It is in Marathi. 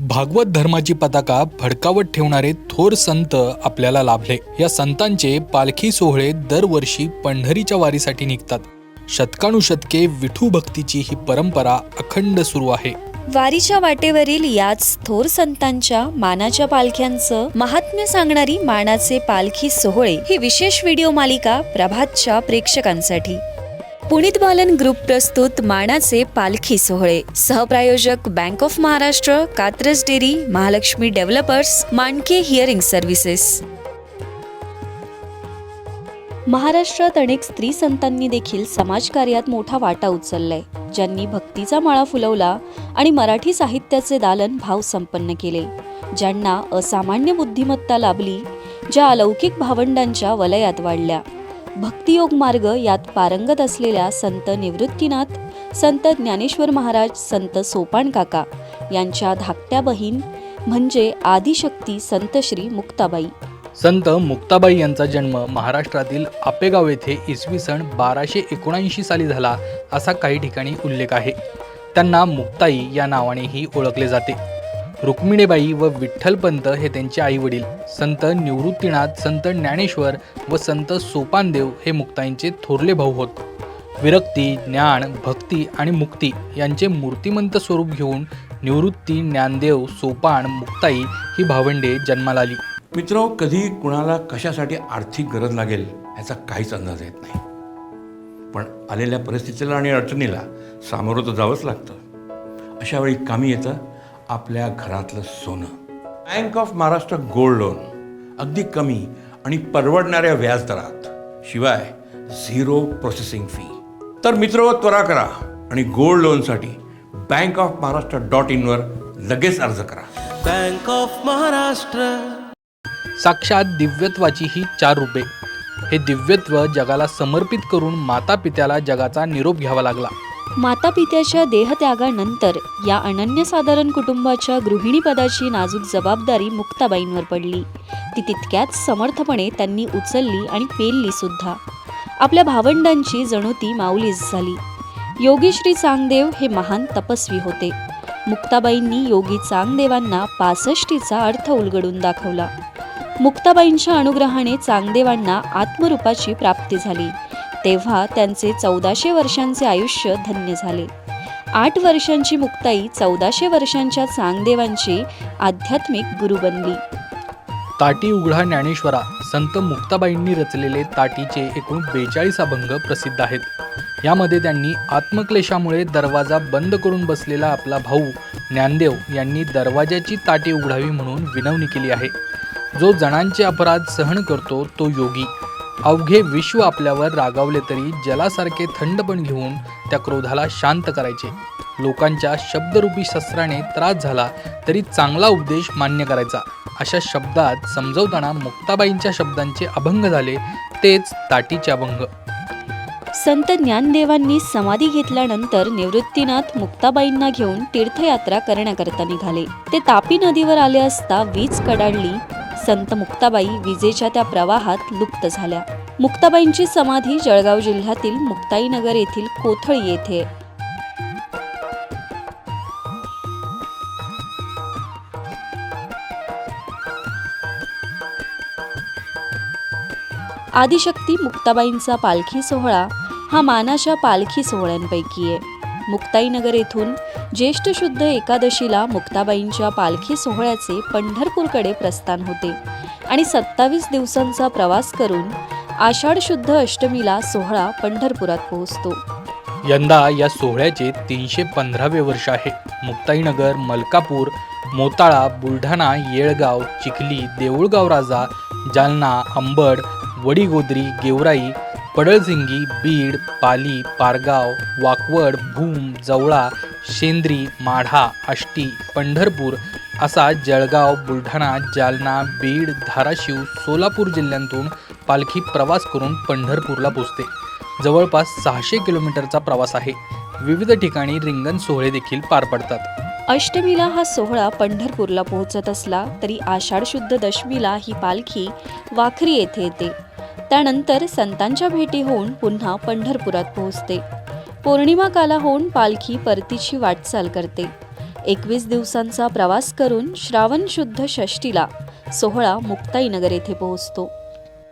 भागवत धर्माची पताका फडकावत ठेवणारे थोर संत आपल्याला लाभले. या संतांचे पालखी सोहळे दरवर्षी पंढरीच्या वारीसाठी निघतात. शतकानुशतके विठू भक्तीची ही परंपरा अखंड सुरू आहे. वारीच्या वाटेवरील याच थोर संतांच्या मानाच्या पालख्यांचं महात्म्य सांगणारी मानाचे पालखी सोहळे ही विशेष व्हिडिओ मालिका प्रभातच्या प्रेक्षकांसाठी. पुनीत बालन ग्रुप प्रस्तुत मानाचे पालखी सोहळे. सहप्रायोजक bank of Maharashtra Katraj dairy Mahalakshmi developers Manke hearing services. महाराष्ट्रात अनेक स्त्री संतांनी देखील समाजकार्यात मोठा वाटा उचललाय. ज्यांनी भक्तीचा माळा फुलवला आणि मराठी साहित्याचे दालन भाव संपन्न केले. ज्यांना असामान्य बुद्धिमत्ता लाभली ज्या अलौकिक भावंडांच्या वलयात वाढल्या. भक्तियोग मार्ग यात पारंगत असलेल्या संत निवृत्तीनाथ संत ज्ञानेश्वर महाराज संत सोपान काका यांच्या धाकट्या बहीण म्हणजे आदिशक्ती संत श्री मुक्ताबाई. संत मुक्ताबाई यांचा जन्म महाराष्ट्रातील आपेगाव येथे इसवी सन बाराशे एकोणऐंशी साली झाला असा काही ठिकाणी उल्लेख आहे. त्यांना मुक्ताई या नावानेही ओळखले जाते. रुक्मिणीबाई व विठ्ठलपंत हे त्यांचे आई वडील संत निवृत्तीनाथ संत ज्ञानेश्वर व संत सोपानदेव हे मुक्ताईंचे थोरले भाऊ होत. विरक्ती ज्ञान भक्ती आणि मुक्ती यांचे मूर्तिमंत स्वरूप घेऊन निवृत्ती ज्ञानदेव सोपान मुक्ताई ही भावंडे जन्माला आली. मित्र कधी कुणाला कशासाठी आर्थिक गरज लागेल याचा काहीच अंदाज येत नाही. पण आलेल्या परिस्थितीला आणि अडचणीला सामोरं तर जावंच लागतं. अशा वेळी कामी येतं आपल्या घरातलं सोनं. Bank of Maharashtra gold loan अगदी कमी आणि परवडणाऱ्या व्याजदरात शिवाय झिरो प्रोसेसिंग फी तर मित्र त्वरा करा आणि गोल्ड लोनसाठी बँक ऑफ महाराष्ट्र डॉट इनवर लगेच अर्ज करा. बँक ऑफ महाराष्ट्र साक्षात दिव्यत्वाची ही चार रूपे. हे दिव्यत्व जगाला समर्पित करून माता पित्याला जगाचा निरोप घ्यावा लागला. माता पित्याच्या देहत्यागानंतर या अनन्यसाधारण कुटुंबाच्या गृहिणीपदाची नाजूक जबाबदारी मुक्ताबाईंवर पडली. ती तितक्याच समर्थपणे त्यांनी उचलली आणि पेलली सुद्धा. आपल्या भावंडांची जणू ती माऊलीच झाली. योगी श्री चांगदेव हे महान तपस्वी होते. मुक्ताबाईंनी योगी चांगदेवांना पासष्टीचा अर्थ उलगडून दाखवला. मुक्ताबाईंच्या अनुग्रहाने चांगदेवांना आत्मरूपाची प्राप्ती झाली. तेव्हा त्यांचे चौदाशे वर्षांचे आयुष्य धन्य झाले. आठ वर्षांची मुक्ताई चौदाशे वर्षांच्या चांगदेवांची आध्यात्मिक गुरु बनली. ताटी उघडा ज्ञानेश्वरा संत मुक्ताबाईंनी रचलेले ताटीचे एकूण बेचाळीस अभंग प्रसिद्ध आहेत. यामध्ये त्यांनी आत्मक्लेशामुळे दरवाजा बंद करून बसलेला आपला भाऊ ज्ञानदेव यांनी दरवाजाची ताटी उघडावी म्हणून विनवणी केली आहे. जो जणांचे अपराध सहन करतो तो योगी. अवघे विश्व आपल्यावर रागावले तरी जलासारखे थंडपण घेऊन त्या क्रोधाला शांत करायचे. लोकांच्या शब्दरूपी शस्त्राने त्रास झाला तरी चांगला उपदेश मान्य करायचा. अशा शब्दात समजवताना मुक्ताबाईंच्या शब्दांचे अभंग झाले तेच ताटीचे अभंग. संत ज्ञानदेवांनी समाधी घेतल्यानंतर निवृत्तीनाथ मुक्ताबाईंना घेऊन तीर्थयात्रा करण्याकरता निघाले. ते तापी नदीवर आले असता वीज कडाडली संत मुक्ताबाई विजेच्या त्या प्रवाहात लुप्त झाल्या. मुक्ताबाईंची समाधी जळगाव जिल्ह्यातील मुक्ताईनगर येथील कोथळी येथे. आदिशक्ती मुक्ताबाईंचा पालखी सोहळा हा मानाच्या पालखी सोहळ्यांपैकी आहे. मुक्ताईनगर येथून ज्येष्ठ शुद्ध एकादशीला मुक्ताबाईंच्या पालखी सोहळ्याचे पंढरपूरकडे प्रस्थान होते आणि सत्तावीस दिवसांचा प्रवास करून आषाढ शुद्ध अष्टमीला सोहळा पंढरपुरात पोहोचतो. यंदा या सोहळ्याचे तीनशे पंधरावे वर्ष आहे. मुक्ताईनगर मलकापूर मोताळा बुलढाणा येळगाव चिखली देऊळगाव राजा जालना अंबड वडीगोद्री गेवराई पडळझिंगी बीड पाली पारगाव वाकवड भूम जवळा शेंद्री माढा आष्टी पंढरपूर असा जळगाव बुलढाणा जालना बीड धाराशिव सोलापूर जिल्ह्यांतून पालखी प्रवास करून पंढरपूरला पोचते. जवळपास सहाशे किलोमीटरचा प्रवास आहे. विविध ठिकाणी रिंगण सोहळे देखील पार पडतात. अष्टमीला हा सोहळा पंढरपूरला पोहोचत असला तरी आषाढ शुद्ध दशमीला ही पालखी वाखरी येथे येते. त्यानंतर संतांच्या भेटी होऊन पुन्हा पंढरपुरात पोहोचते. पौर्णिमा काला होऊन पालखी परतीची वाटचाल करते. एकवीस दिवसांचा प्रवास करून श्रावण शुद्ध षष्टीला सोहळा मुक्ताईनगर येथे पोहोचतो.